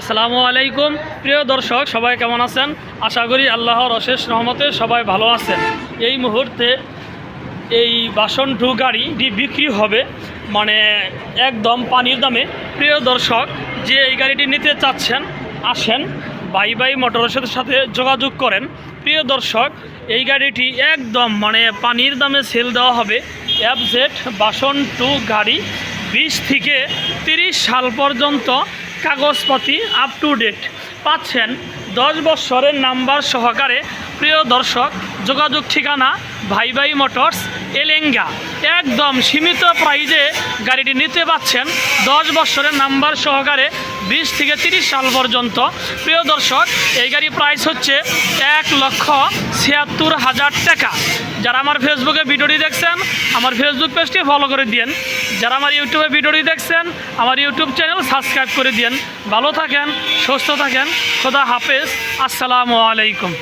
আসসালামু আলাইকুম। প্রিয় দর্শক, সবাই কেমন আছেন? আশা করি আল্লাহর অশেষ রহমতে সবাই ভালো আছেন। এই মুহূর্তে এই বাসন টু গাড়িটি বিক্রি হবে মানে একদম পানির দামে। প্রিয় দর্শক, যে এই গাড়িটি নিতে চাচ্ছেন, আসেন বাই বাই মোটরসের সাথে যোগাযোগ করেন। প্রিয় দর্শক, এই গাড়িটি একদম মানে পানির দামে সেল দেওয়া হবে। অ্যাপজেট বাসন টু গাড়ি বিশ থেকে তিরিশ সাল পর্যন্ত কাগজপাতি আপ টু ডেট পাচ্ছেন দশ বৎসরের নাম্বার সহকারে। প্রিয় দর্শক, যোগাযোগ ঠিকানা ভাই ভাই মোটরস, এলেঙ্গা। একদম সীমিত প্রাইজে গাড়িটি নিতে পাচ্ছেন দশ বৎসরের নাম্বার সহকারে বিশ থেকে তিরিশ সাল পর্যন্ত। প্রিয় দর্শক, এই গাড়ি প্রাইস হচ্ছে এক লক্ষ ছিয়াত্তর হাজার টাকা। যারা আমার ফেসবুকে ভিডিওটি দেখছেন, আমার ফেসবুক পেজটি ফলো করে দিন যারা আমার ইউটিউবে ভিডিওটি দেখছেন, আমার ইউটিউব চ্যানেল সাবস্ক্রাইব করে দিন ভালো থাকেন, সুস্থ থাকেন। খোদা হাফেজ। আসসালামু আলাইকুম।